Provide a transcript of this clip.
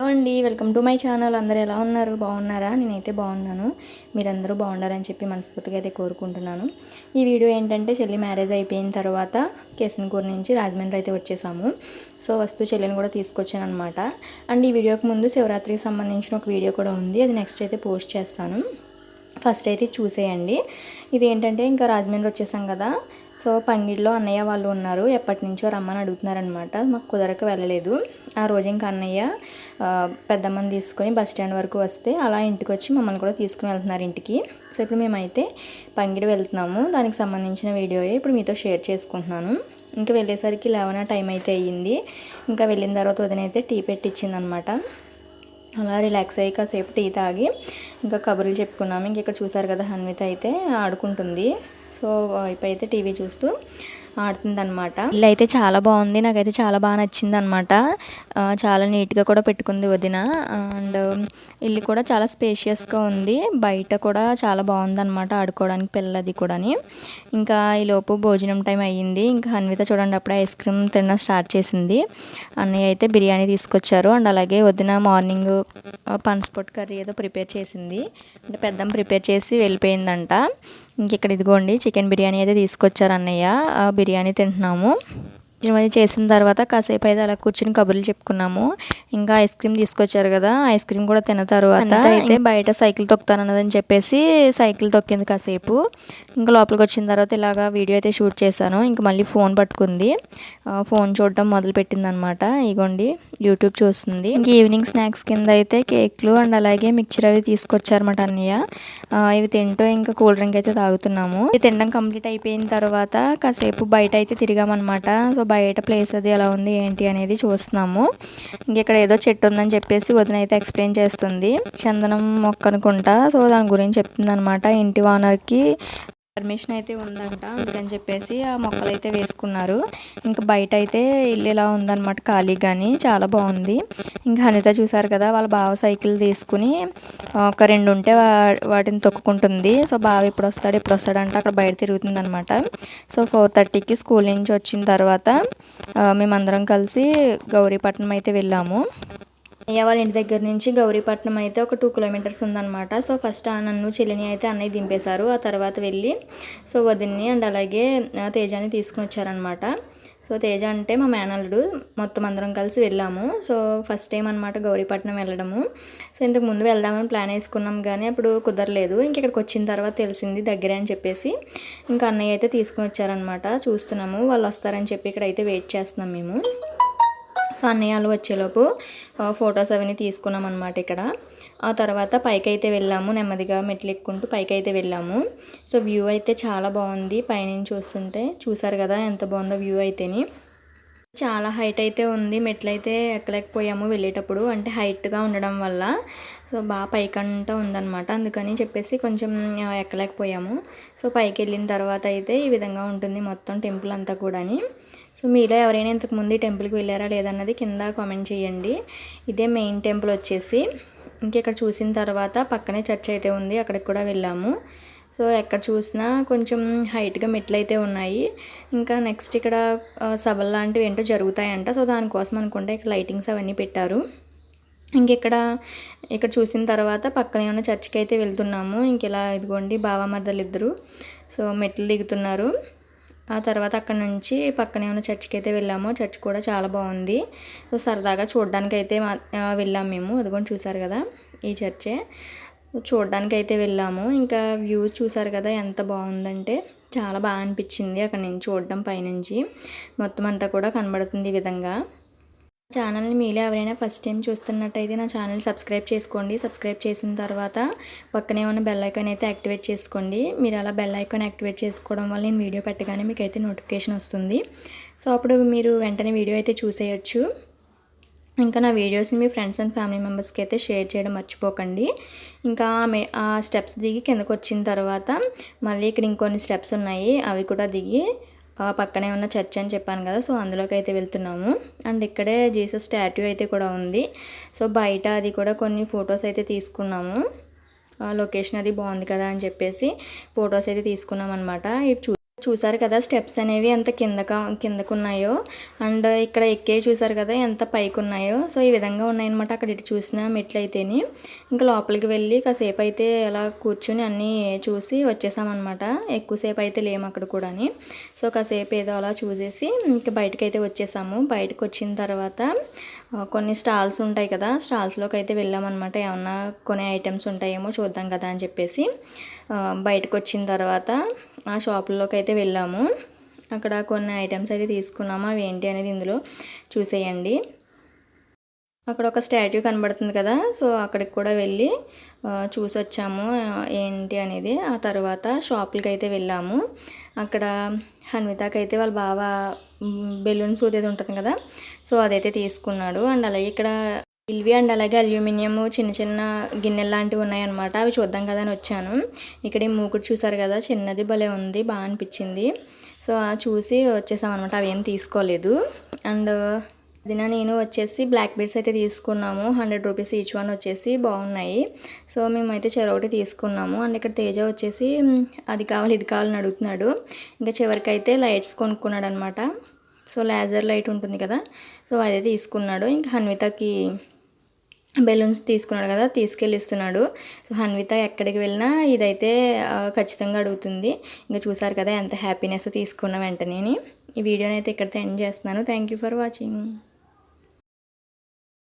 Hello అండి welcome to my channel అందరూ ఎలా ఉన్నారు? బాగున్నారా? నేనైతే బాగున్నాను. మీరందరూ బాగుండాలని చెప్పి మనస్ఫూర్తిగా అయితే కోరుకుంటున్నాను. ఈ వీడియో ఏంటంటే చెల్లి మ్యారేజ్ అయిపోయిన తర్వాత కేసన్కూర్ నుంచి రాజమండ్రి అయితే వచ్చేసాము. సో వస్తూ చెల్లిని కూడా తీసుకొచ్చాను అనమాట అండ్ ఈ వీడియోకి ముందు శివరాత్రికి సంబంధించిన ఒక వీడియో కూడా ఉంది. అది నెక్స్ట్ అయితే పోస్ట్ చేస్తాను. ఫస్ట్ అయితే చూసేయండి. ఇది ఏంటంటే ఇంకా రాజమండ్రి వచ్చేసాం కదా. సో పంగిడిలో అన్నయ్య వాళ్ళు ఉన్నారు. ఎప్పటి నుంచో రమ్మని అడుగుతున్నారనమాట మాకు కుదరక వెళ్ళలేదు. ఆ రోజు ఇంకా అన్నయ్య పెద్దమ్మని తీసుకొని బస్ స్టాండ్ వరకు వస్తే అలా ఇంటికి వచ్చి మమ్మల్ని కూడా తీసుకుని వెళ్తున్నారు ఇంటికి. సో ఇప్పుడు మేమైతే పంగిడి వెళ్తున్నాము. దానికి సంబంధించిన వీడియోయే ఇప్పుడు మీతో షేర్ చేసుకుంటున్నాను. ఇంకా వెళ్ళేసరికి లెవెన్ టైం అయితే అయ్యింది. ఇంకా వెళ్ళిన తర్వాత వదినైతే టీ పెట్టించిందనమాట అలా రిలాక్స్ అయ్యి కాసేపు టీ తాగి ఇంకా కబుర్లు చెప్పుకున్నాము. ఇంక ఇక్కడ చూసారు కదా హన్విత అయితే ఆడుకుంటుంది. సో వైపు అయితే టీవీ చూస్తూ ఆడుతుందనమాట ఇల్లు అయితే చాలా బాగుంది. నాకైతే చాలా బాగా నచ్చింది అనమాట చాలా నీట్గా కూడా పెట్టుకుంది వదిన. అండ్ ఇల్లు కూడా చాలా స్పేషియస్గా ఉంది. బయట కూడా చాలా బాగుంది అనమాట ఆడుకోవడానికి పిల్లది కూడా ఇంకా ఈలోపు భోజనం టైం అయ్యింది. ఇంకా హన్విత చూడండి అప్పుడే ఐస్ క్రీమ్ తినడం స్టార్ట్ చేసింది. అన్నయ్య అయితే బిర్యానీ తీసుకొచ్చారు. అండ్ అలాగే వదిన మార్నింగ్ పనసపొట్టు కర్రీ ఏదో ప్రిపేర్ చేసింది. అంటే పెద్దం ప్రిపేర్ చేసి వెళ్ళిపోయిందంట. ఇంక ఇక్కడ ఇదిగోండి చికెన్ బిర్యానీ అయితే తీసుకొచ్చారు అన్నయ్య. బిర్యానీ తింటున్నాము. ఇవన్నీ చేసిన తర్వాత కాసేపు అయితే అలా కూర్చుని కబుర్లు చెప్పుకున్నాము. ఇంకా ఐస్ క్రీమ్ తీసుకొచ్చారు కదా ఐస్ క్రీమ్ కూడా తిన్న తర్వాత అయితే బయట సైకిల్ తొక్కుతానన్నదని చెప్పేసి సైకిల్ తొక్కింది కాసేపు. ఇంకా లోపలికి వచ్చిన తర్వాత ఇలాగా వీడియో అయితే షూట్ చేశాను. ఇంకా మళ్ళీ ఫోన్ పట్టుకుంది. ఫోన్ చూడడం మొదలు పెట్టింది అనమాట ఇగోండి యూట్యూబ్ చూస్తుంది. ఇంక ఈవినింగ్ స్నాక్స్ కింద అయితే కేక్లు అండ్ అలాగే మిక్చర్ అవి తీసుకొచ్చారన్నమాట అన్నయ్య. ఇవి తింటూ ఇంకా కూల్ డ్రింక్ అయితే తాగుతున్నాము. ఇది తినడం కంప్లీట్ అయిపోయిన తర్వాత కాసేపు బయట అయితే తిరిగామన్నమాట. సో బయట ప్లేస్ అది ఎలా ఉంది ఏంటి అనేది చూస్తున్నాము. ఇంకెక్కడ ఏదో చెట్టు ఉందని చెప్పేసి వదిన అయితే ఎక్స్ప్లెయిన్ చేస్తుంది. చందనం మొక్క అనుకుంటా. సో దాని గురించి చెప్తుంది అనమాట ఇంటి ఓనర్కి పర్మిషన్ అయితే ఉందంట అందుకని చెప్పేసి ఆ మొక్కలు అయితే వేసుకున్నారు. ఇంకా బయట అయితే ఇల్లు ఇలా ఉందన్నమాట ఖాళీ కానీ చాలా బాగుంది. ఇంకా హనిత చూసారు కదా వాళ్ళ బావ సైకిల్ తీసుకుని ఒక రెండు ఉంటే వాటిని తొక్కుకుంటుంది. సో బావ ఎప్పుడు వస్తాడు ఎప్పుడు వస్తాడంటే అక్కడ బయట తిరుగుతుంది అనమాట సో ఫోర్ థర్టీకి స్కూల్ నుంచి వచ్చిన తర్వాత మేమందరం కలిసి గౌరీపట్నం అయితే వెళ్ళాము. అయ్య వాళ్ళ ఇంటి దగ్గర నుంచి గౌరీపట్నం అయితే ఒక టూ కిలోమీటర్స్ ఉందన్నమాట. సో ఫస్ట్ నన్ను చెల్లిని అయితే అన్నయ్య దింపేశారు. ఆ తర్వాత వెళ్ళి సో వదిన్ని అండ్ అలాగే తేజాని తీసుకుని వచ్చారనమాట సో తేజ అంటే మా మేనల్లుడు మొత్తం అందరం కలిసి వెళ్ళాము. సో ఫస్ట్ టైం అనమాట గౌరీపట్నం వెళ్ళడము. సో ఇంతకు ముందు వెళ్దామని ప్లాన్ వేసుకున్నాం కానీ అప్పుడు కుదరలేదు. ఇంక ఇక్కడికి వచ్చిన తర్వాత తెలిసింది దగ్గరే అని చెప్పేసి. ఇంకా అన్నయ్య అయితే తీసుకుని వచ్చారనమాట చూస్తున్నాము వాళ్ళు వస్తారని చెప్పి ఇక్కడైతే వెయిట్ చేస్తున్నాం మేము. సో అన్నయ్యాలు వచ్చేలోపు ఫొటోస్ అవన్నీ తీసుకున్నాం అనమాట ఇక్కడ. ఆ తర్వాత పైకైతే వెళ్ళాము నెమ్మదిగా మెట్లు ఎక్కుంటూ పైకి అయితే వెళ్ళాము. సో వ్యూ అయితే చాలా బాగుంది పైనుంచి చూస్తుంటే. చూసారు కదా ఎంత బాగుందో వ్యూ అయితేని. చాలా హైట్ అయితే ఉంది మెట్లు అయితే ఎక్కలేకపోయాము వెళ్ళేటప్పుడు. అంటే హైట్గా ఉండడం వల్ల. సో బాగా పైకంటా ఉందన్నమాట. అందుకని చెప్పేసి కొంచెం ఎక్కలేకపోయాము. సో పైకి వెళ్ళిన తర్వాత అయితే ఈ విధంగా ఉంటుంది మొత్తం టెంపుల్ అంతా కూడాని. సో మీలో ఎవరైనా ఇంతకుముందు ఈ టెంపుల్కి వెళ్ళారా లేదన్నది కింద కామెంట్ చేయండి. ఇదే మెయిన్ టెంపుల్ వచ్చేసి. ఇంకెక్కడ చూసిన తర్వాత పక్కనే చర్చ్ అయితే ఉంది అక్కడికి కూడా వెళ్ళాము. సో ఎక్కడ చూసినా కొంచెం హైట్గా మెట్లు అయితే ఉన్నాయి. ఇంకా నెక్స్ట్ ఇక్కడ సభలు లాంటివి ఏంటో జరుగుతాయంట. సో దానికోసం అనుకుంటే ఇక్కడ లైటింగ్స్ అవన్నీ పెట్టారు. ఇంకెక్కడ ఇక్కడ చూసిన తర్వాత పక్కనే ఉన్న చర్చ్కి అయితే వెళ్తున్నాము. ఇంక ఇలా ఇదిగోండి బావమర్దలు ఇద్దరు సో మెట్లు దిగుతున్నారు. ఆ తర్వాత అక్కడ నుంచి పక్కనే ఉన్న చర్చ్కి అయితే వెళ్ళాము. చర్చ్ కూడా చాలా బాగుంది. సో సరదాగా చూడడానికి అయితే వెళ్ళాము మేము. అదిగోండి చూసారు కదా ఈ చర్చే. చూడడానికి అయితే వెళ్ళాము. ఇంకా వ్యూ చూసారు కదా ఎంత బాగుందంటే చాలా బాగా అనిపించింది అక్కడ నుంచి చూడడం పైనుంచి. మొత్తం అంతా కూడా కనబడుతుంది ఈ విధంగా. ఛానల్ని మీలో ఎవరైనా ఫస్ట్ టైం చూస్తున్నట్టయితే నా ఛానల్ సబ్స్క్రైబ్ చేసుకోండి. సబ్స్క్రైబ్ చేసిన తర్వాత పక్కనే ఉన్న బెల్ ఐకాన్ అయితే యాక్టివేట్ చేసుకోండి. మీరు అలా బెల్ ఐకాన్ యాక్టివేట్ చేసుకోవడం వల్ల నేను వీడియో పెట్టగానే మీకు అయితే నోటిఫికేషన్ వస్తుంది. సో అప్పుడు మీరు వెంటనే వీడియో అయితే చూసేయచ్చు. ఇంకా నా వీడియోస్ని మీ ఫ్రెండ్స్ అండ్ ఫ్యామిలీ మెంబర్స్కి అయితే షేర్ చేయడం మర్చిపోకండి. ఇంకా ఆ స్టెప్స్ దిగి కిందకు వచ్చిన తర్వాత మళ్ళీ ఇక్కడ ఇంకొన్ని స్టెప్స్ ఉన్నాయి. అవి కూడా దిగి పక్కనే ఉన్న చర్చ్ అని చెప్పాను కదా సో అందులోకి అయితే వెళ్తున్నాము. అండ్ ఇక్కడే జీసస్ స్టాట్యూ అయితే కూడా ఉంది. సో బయట అది కూడా కొన్ని ఫొటోస్ అయితే తీసుకున్నాము. లొకేషన్ అది బాగుంది కదా అని చెప్పేసి ఫొటోస్ అయితే తీసుకున్నాం అనమాట ఇవి చూ చూసారు కదా స్టెప్స్ అనేవి ఎంత కిందక కిందకు ఉన్నాయో అండ్ ఇక్కడ ఎక్కే చూసారు కదా ఎంత పైకి ఉన్నాయో సో ఈ విధంగా ఉన్నాయన్నమాట అక్కడ ఇటు చూసిన మెట్లు అయితేని ఇంకా లోపలికి వెళ్ళి కాసేపు అయితే అలా కూర్చుని అన్నీ చూసి వచ్చేసామన్నమాట. ఎక్కువసేపు అయితే లేము అక్కడ కూడాని. సో కాసేపు ఏదో అలా చూసేసి ఇంకా బయటకు అయితే వచ్చేసాము. బయటకు వచ్చిన తర్వాత కొన్ని స్టాల్స్ ఉంటాయి కదా స్టాల్స్లోకి అయితే వెళ్ళామన్నమాట. ఏమన్నా కొనే ఐటమ్స్ ఉంటాయేమో చూద్దాం కదా అని చెప్పేసి. బయటకు వచ్చిన తర్వాత ఆ షాపుల్లోకి అయితే వెళ్ళాము. అక్కడ కొన్ని ఐటమ్స్ అయితే తీసుకున్నాము. అవి ఏంటి అనేది ఇందులో చూసేయండి. అక్కడ ఒక స్టాట్యూ కనబడుతుంది కదా సో అక్కడికి కూడా వెళ్ళి చూసి వచ్చాము ఏంటి అనేది. ఆ తర్వాత షాపులకి అయితే వెళ్ళాము. అక్కడ హన్వితాకి అయితే వాళ్ళ బావ బెలూన్స్ ఊదేది ఉంటుంది కదా సో అదైతే తీసుకున్నాడు. అండ్ అలాగే ఇక్కడ ఇల్వి అండ్ అలాగే అల్యూమినియం చిన్న చిన్న గిన్నెలు లాంటివి ఉన్నాయన్నమాట. అవి చూద్దాం కదా అని వచ్చాను. ఇక్కడ ఈ మూకుడు చూసారు కదా చిన్నది భలే ఉంది బాగా అనిపించింది. సో చూసి వచ్చేసామన్నమాట అవి ఏం తీసుకోలేదు. అండ్ దిన నేను వచ్చేసి బ్లాక్ బీడ్స్ అయితే తీసుకున్నాము. హండ్రెడ్ రూపీస్ ఈచ్ వన్ వచ్చేసి బాగున్నాయి. సో మేమైతే చెరొకటి తీసుకున్నాము. అండ్ ఇక్కడ తేజ వచ్చేసి అది కావాలి ఇది కావాలని అడుగుతున్నాడు. ఇంకా చివరికి అయితే లైట్స్ కొనుక్కున్నాడు అనమాట సో లేజర్ లైట్ ఉంటుంది కదా సో అదే తీసుకున్నాడు. ఇంకా హన్వితకి బెలూన్స్ తీసుకున్నాడు కదా తీసుకెళ్ళిస్తున్నాడు సో హన్విత ఎక్కడికి వెళ్ళినా ఇదైతే ఖచ్చితంగా అడుగుతుంది. ఇంకా చూసారు కదా ఎంత హ్యాపీనెస్ తీసుకున్న వెంటనే ఈ వీడియోని అయితే ఇక్కడితో ఎండ్ చేస్తున్నాను. Thank you for watching